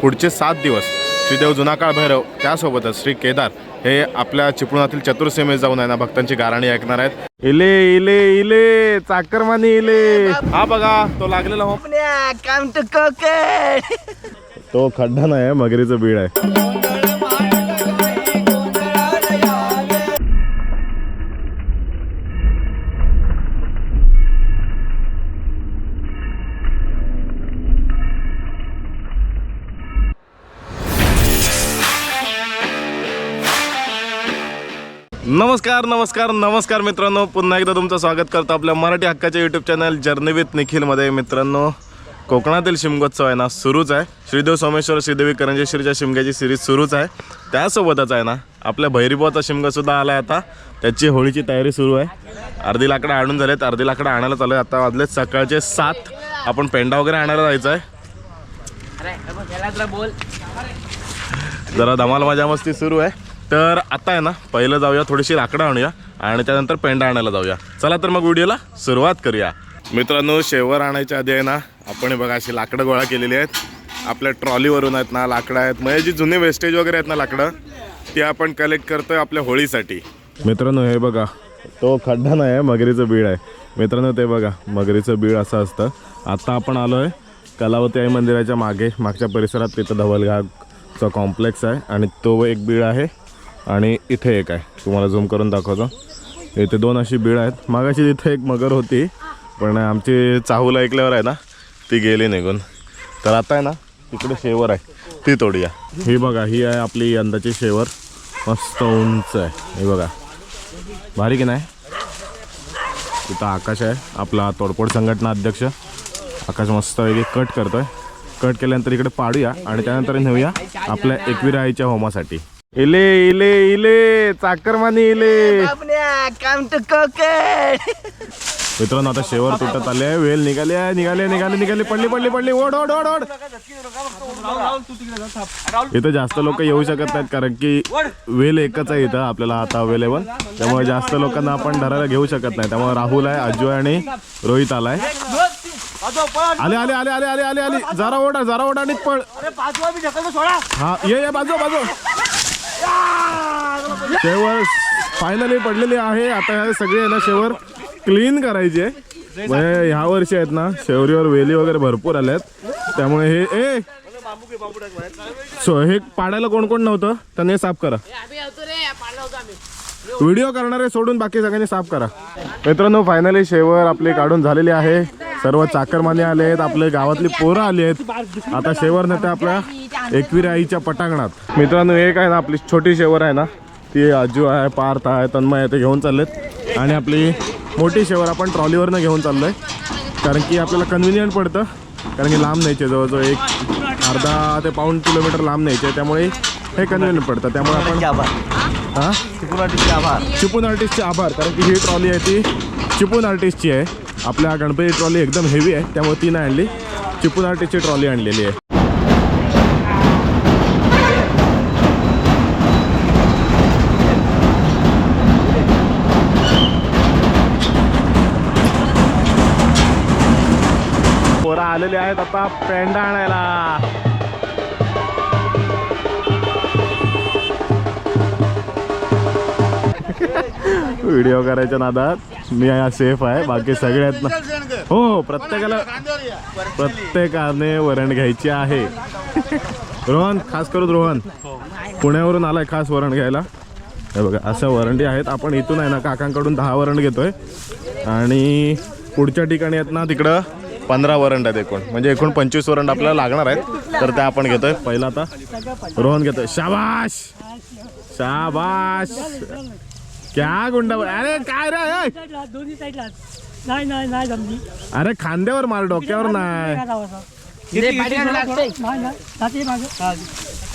पुढचे सात दिवस श्रीदेव जुनाकाळ भैरव त्यासोबतच श्री केदार हे आपल्या चिपळुणातील चतुर्सीमेत जाऊन आहे ना भक्तांची गाराणी ऐकणार आहेत. इले इले इले चाकरमानी इले. हा बघा तो लागलेला हो. तो खड्डा नाही मगरीचं बीड आहे. नमस्कार नमस्कार नमस्कार मित्रांनो. पुन्हा एकदा तुमचं स्वागत करतो आपल्या मराठी हक्काच्या यूट्यूब चॅनल जर्नी विथ निखिलमध्ये मित्रांनो कोकणातील शिमगोत्सव आहे ना सुरूच आहे. श्रीदेव सोमेश्वर श्रीदेवी करंजेश्वरीच्या शिमग्याची सिरीज सुरूच आहे. त्यासोबतच आहे ना आपल्या भैरीबाचा शिमगासुद्धा आला आहे आता. त्याची होळीची तयारी सुरू आहे. अर्धी लाकडं आणून झालेत. अर्धी लाकडं आणायला चालू आहे. आता वाजलेत सकाळचे सात. आपण पेंडा वगैरे आणायला जायचं आहे बोल. जरा धमाल मजा मस्ती सुरू आहे. तर आता आहे ना पहिलं जाऊया थोडीशी लाकडं आणूया आणि त्यानंतर पेंडा आणायला जाऊया. चला तर मग व्हिडिओला सुरुवात करूया. मित्रांनो शेवर आणायच्या आधी आहे ना आपण हे बघा अशी लाकडं गोळा केलेली आहेत. आपल्या ट्रॉलीवरून आहेत ना लाकडं आहेत. म्हणजे जी जुने वेस्टेज वगैरे आहेत ना लाकडं ती आपण कलेक्ट करतोय आपल्या होळीसाठी. मित्रांनो हे बघा तो खड्डा नाही आहे मगरीचं बीड आहे. मित्रांनो ते बघा मगरीचं बीड असं असतं. आता आपण आलो आहे कलावती आई मंदिराच्या मागे मागच्या परिसरात तिथं धवलघाटचा कॉम्प्लेक्स आहे आणि तो एक बीड आहे. आणि इथे एक आहे. तुम्हाला झूम करून दाखवतो. इथे दोन अशी बीड आहेत. मागाशी तिथे एक मगर होती पण आमची चाहूल ऐकल्यावर आहे ना ती गेली निघून. तर आता आहे ना तिकडे शेवर आहे. ती तोडूया. ही बघा ही आहे आपली यंदाची शेवर. मस्त उंच आहे. हे बघा. भारी की नाही? तिथं आकाश आहे आपला तोडफोड संघटना अध्यक्ष. आकाश मस्त वेगळी कट करतोय. कट केल्यानंतर इकडे पाडूया आणि त्यानंतर नेऊया आपल्या एकवीर आईच्या होमासाठी. इले इले इले चाकरमानी इले. काम टू मित्रांनो आता शेवर तुटत आले वेल निघाले निघाले निघाले निघाले पडली पडली पडली. ओढ ओढ ओढ ओढ. इथं जास्त लोक येऊ शकत नाहीत कारण की वेल एकच आहे इथं आपल्याला आता अवेलेबल त्यामुळे जास्त लोकांना आपण धरायला घेऊ शकत नाही. त्यामुळे राहुल आहे अजू आहे आणि रोहित आलाय. आले आले आले आले आले आले आले. जरा ओढा जरा ओढा आणि पळ. हा ये ये बाजू बाजू. शेवर फायनली पडलेली आहे. आता ह्या सगळे ना शेवर क्लीन करायचे. म्हणजे ह्या वर्षी आहेत ना शेवरीवर वेली वगैरे भरपूर आल्या आहेत त्यामुळे हे ए! सो हे पाडायला कोण कोण नव्हतं? त्यांनी साफ करा. व्हिडिओ करणारे सोडून बाकी सगळ्यांनी साफ करा. मित्रांनो फायनली शेवर आपली काढून झालेली आहे. सर्व चाकरमाने आले आहेत आपले गावातली पोरं आली आहेत. आता शेवर नेते आपल्या एकविरी आईच्या पटांगणात. मित्रांनो एक आहे ना आपली छोटी शेवर आहे ना. ती आजू आहे पार्थ आहे तन्मय आहे ते घेऊन चाललेत. आणि आपली मोठी शेवर आपण ट्रॉलीवरनं घेऊन चाललोय. कारण की आपल्याला कन्व्हिनियंट पडतं. कारण की लांब न्यायचे जवळजवळ एक अर्धा ते पाऊण किलोमीटर लांब न्यायचे. त्यामुळे हे कन्व्हिनियंट पडतं. त्यामुळे आपण हां? चिपून आर्टिस्टचे आभार. कारण की ही ट्रॉली आहे ती चिपून आर्टिस्टची आहे. आपल्या गणपती ट्रॉली एकदम हेवी आहे. त्यामुळे ती नाही आणली. चिपून आर्टिस्टची ट्रॉली आणलेली आहे. आलेले आहेत आता पेंडा आणायला. व्हिडिओ करायच्या नादात. मी सेफ आहे. बाकी सगळ्यात आहेत ना हो हो प्रत्येकाला प्रत्येकाने वरण घ्यायची आहे. रोहन खास करून रोहन. पुण्यावरून आलाय खास वरण घ्यायला. हे बघा अशा वरंटी आहेत. आपण इथून आहे ना काकांकडून दहा वरण घेतोय. आणि पुढच्या ठिकाणी आहेत ना तिकडं पंधरा वरंड आहेत एकूण. म्हणजे एकूण पंचवीस वरंड आपल्याला लागणार आहेत. तर त्या आपण घेतोय. पहिला आता रोहन घेतोय. शाबाश! शाबाश! क्या गुंडा अरे काय रे ए? दोन्ही साईडला नाही नाही. नाही जमली अरे खांद्यावर मार डोक्यावर नाही.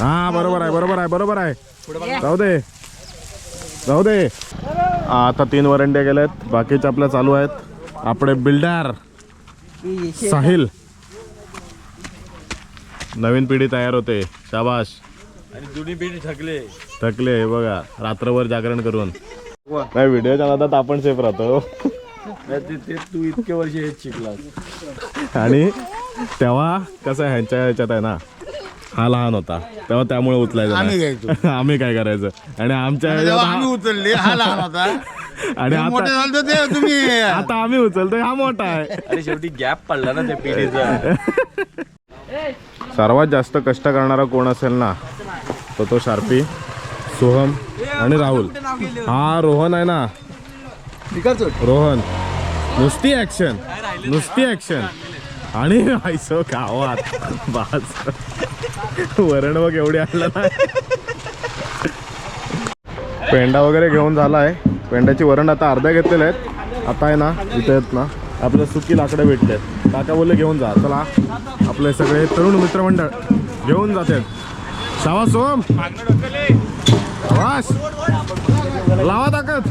हा बरोबर आहे बरोबर आहे बरोबर आहे. जाऊ दे. जाऊ दे. आता तीन वरंड्या गेल्यात बाकीच्या आपल्या चालू आहेत. आपले बिल्डर. साहिल. नवीन पिढी तयार होते. शाबाश आणि जुनी पिढी थकले. थकले हे बघा. रात्रभर जागरण करून. नाही व्हिडिओच्या नादात आपण सेफ राहतो. ते इतके वर्ष हेच शिकलास. आणि तेव्हा कसं आहे ह्यांच्या ह्याच्यात आहे ना हा लहान होता. तेव्हा त्यामुळे उचलायचं आम्ही काय करायचं? आणि आमच्या उचलले हा लहान होता. आणि मोठे आता झालं ते तुम्ही. आता आम्ही उचलतोय हा मोठा आहे. अरे शेवटी गॅप पडला ना त्या पिढीचा. सर्वात जास्त कष्ट करणारा कोण असेल ना तर तो शार्पी सोहम आणि राहुल. हा रोहन आहे ना. रोहन. नुसती ऍक्शन नुसती ऍक्शन आणि आयसो गावात. बास. वरण बघ एवढी आणलं ना पेंडा वगैरे घेऊन झाला आहे पेंड्याची वरण आता अर्ध्या घेतलेले आहेत. आता आहे ना इथे आहेत ना आपल्या सुकी लाकडं भेटले आहेत काका बोलले घेऊन जा. चला आपले सगळे तरुण मित्रमंडळ घेऊन जातात शाबास सोम. लावा ताकद.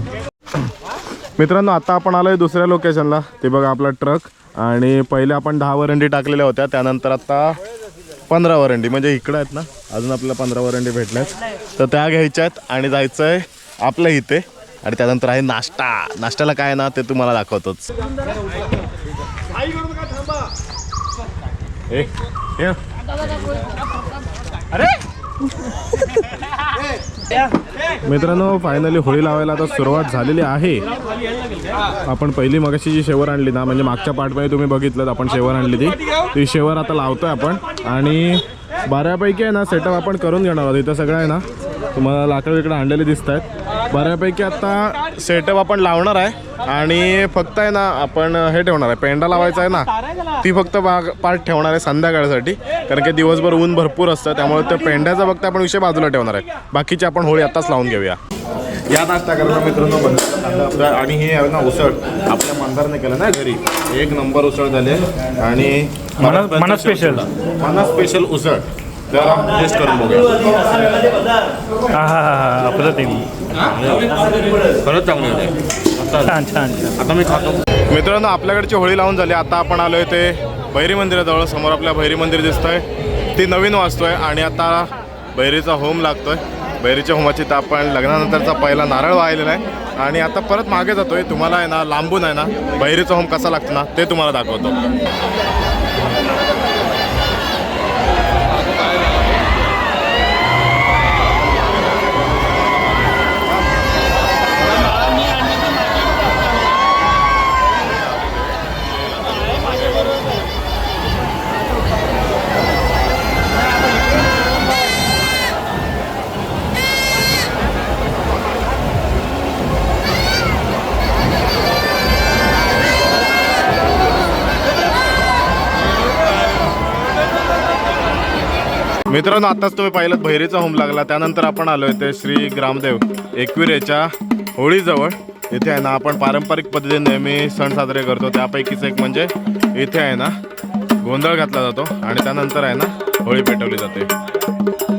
मित्रांनो आता आपण आलोय दुसऱ्या लोकेशनला ते बघा आपला ट्रक आणि पहिले आपण दहा वरंडी टाकलेल्या होत्या. त्यानंतर आता पंधरा वरंडी. म्हणजे इकडं आहेत ना अजून आपल्याला पंधरा वरंडी भेटल्यात. तर त्या घ्यायच्या आहेत आणि जायचं आहे आपल्या इथे. आणि त्यानंतर आहे नाश्ता. नाश्त्याला काय आहे ना ते तुम्हाला दाखवतोच. ए, ये. मित्रांनो फायनली होळी लावायला आता सुरुवात झालेली आहे. आपण पहिली मगाशी जी शेवर आणली ना म्हणजे मागच्या पार्टमध्ये तुम्ही बघितलं आपण शेवर आणली ती. ती शेवर आता लावतोय आपण. आणि बऱ्यापैकी आहे ना सेटअप आपण करून घेणार आहोत. इथं सगळं आहे ना तुम्हाला लाकडं इकडे आणलेले दिसत आहेत बऱ्यापैकी आता सेटअप आपण लावणार आहे. आणि फक्त आहे ना आपण हे ठेवणार आहे. पेंडा लावायचा आहे ना ती फक्त भाग पार्ट ठेवणार आहे संध्याकाळसाठी. कारण की दिवसभर ऊन भरपूर असतं त्यामुळे त्या पेंड्याचा फक्त आपण विषय बाजूला ठेवणार आहे. बाकीची आपण होळी आताच लावून घेऊया. या नाश्ता करता मित्रांनो बनवतात आणि हे आहे ना उसळ. आपल्या मंदारने केलं ना घरी. एक नंबर उसळ झाले आणि मना स्पेशल मना स्पेशल उसळ. जरा टेस्ट करून बघूया. खरंच चांगलं होते आता मी खातो. मित्रांनो आपल्याकडची होळी लावून झाली. आता आपण आलोय ते भैरी मंदिराजवळ. समोर आपल्या भैरी मंदिर दिसतंय. ती नवीन वाचतोय आणि आता भैरीचा होम लागतोय. भैरीच्या होमाची तर आपण लग्नानंतरचा पहिला नारळ वाहिलेला आहे. आणि आता परत मागे जातोय. तुम्हाला आहे ना लांबून आहे ना भैरीचा होम कसा लागतो ना ते तुम्हाला दाखवतो. मित्रांनो आताच तुम्ही पाहिलं भैरीचा होम लागला. त्यानंतर आपण आलो ते श्री ग्रामदेव एकविरेच्या होळीजवळ. इथे आहे ना आपण पारंपरिक पद्धतीने नेहमी सण साजरे करतो. त्यापैकीच एक म्हणजे इथे आहे ना गोंधळ घातला जातो आणि त्यानंतर आहे ना होळी पेटवली जाते.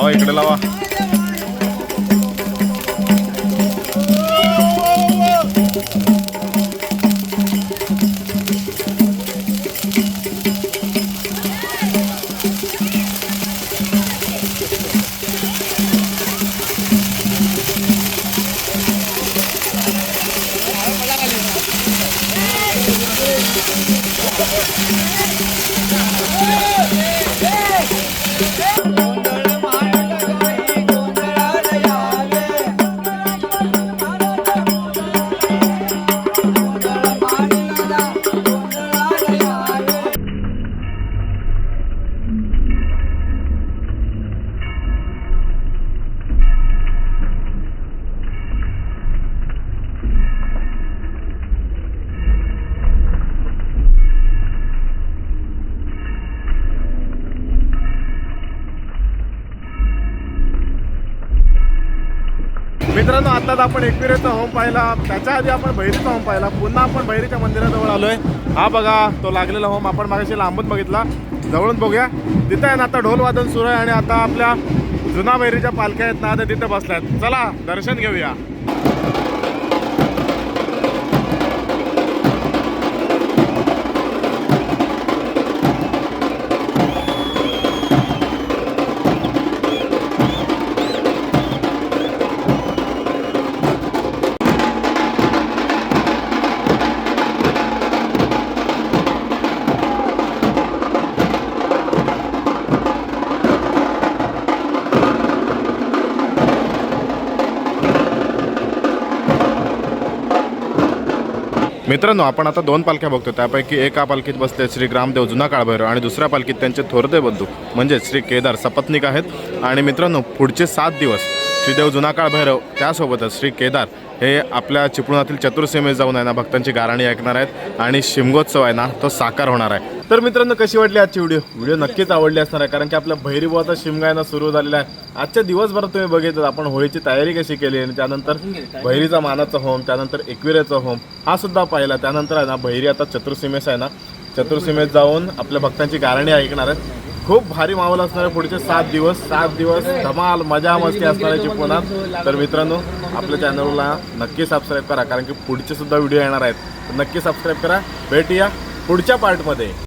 लावा इकडे लावा मित्रांनो आपण एकविरेचा होम पाहिला. त्याच्या आधी आपण बहिरीचा होम पाहिला. पुन्हा आपण बहिरीच्या मंदिराजवळ आलोय. हा बघा तो लागलेला होम आपण मागाशी लांबून बघितला. जवळून बघूया. तिथं आहे ना आता ढोल वादन सुरू आहे आणि आता आपल्या जुना बहिरीच्या पालख्या आहेत ना आता तिथं बसल्यात चला दर्शन घेऊया. मित्रांनो आपण आता दोन पालख्या बघतो त्यापैकी एका पालखीत बसले श्री ग्रामदेव जुना काळभैरव आणि दुसऱ्या पालखीत त्यांचे थोरदे बंधू म्हणजे श्री केदार सपत्निक आहेत. आणि मित्रांनो पुढचे सात दिवस श्रीदेव जुना काळभैरव त्यासोबतच श्री केदार हे आपल्या चिपळुणातील चतुर्सीमेत जाऊन आहे ना भक्तांची गाराणी ऐकणार आहेत आणि शिमगोत्सव आहे ना तो साकार होणार आहे. तर मित्रांनो कशी वाटली आजची व्हिडिओ? व्हिडिओ नक्कीच आवडली असणार आहे कारण की आपल्या भैरीबुवाचा शिमगा आहे ना सुरू झालेला आहे. आजच्या दिवसभरात तुम्ही बघितलं आपण होळीची तयारी कशी केली आणि त्यानंतर भैरीचा मानाचा होम त्यानंतर एकविरेचा होम हा सुद्धा पाहिला. त्यानंतर आहे ना भैरी आता चतुर्सीमेस आहे ना चतुर्सीमेत जाऊन आपल्या भक्तांची गाराणी ऐकणार आहेत. खूप भारी माहोल असणार आहे पुढचे सात दिवस. सात दिवस धमाल मजा मस्ती असणार आहे तर मित्रांनो आपल्या चॅनलला नक्की सबस्क्राईब करा कारण की पुढचे सुद्धा व्हिडिओ येणार आहेत. तर नक्की सबस्क्राईब करा. भेटूया पुढच्या पार्टमध्ये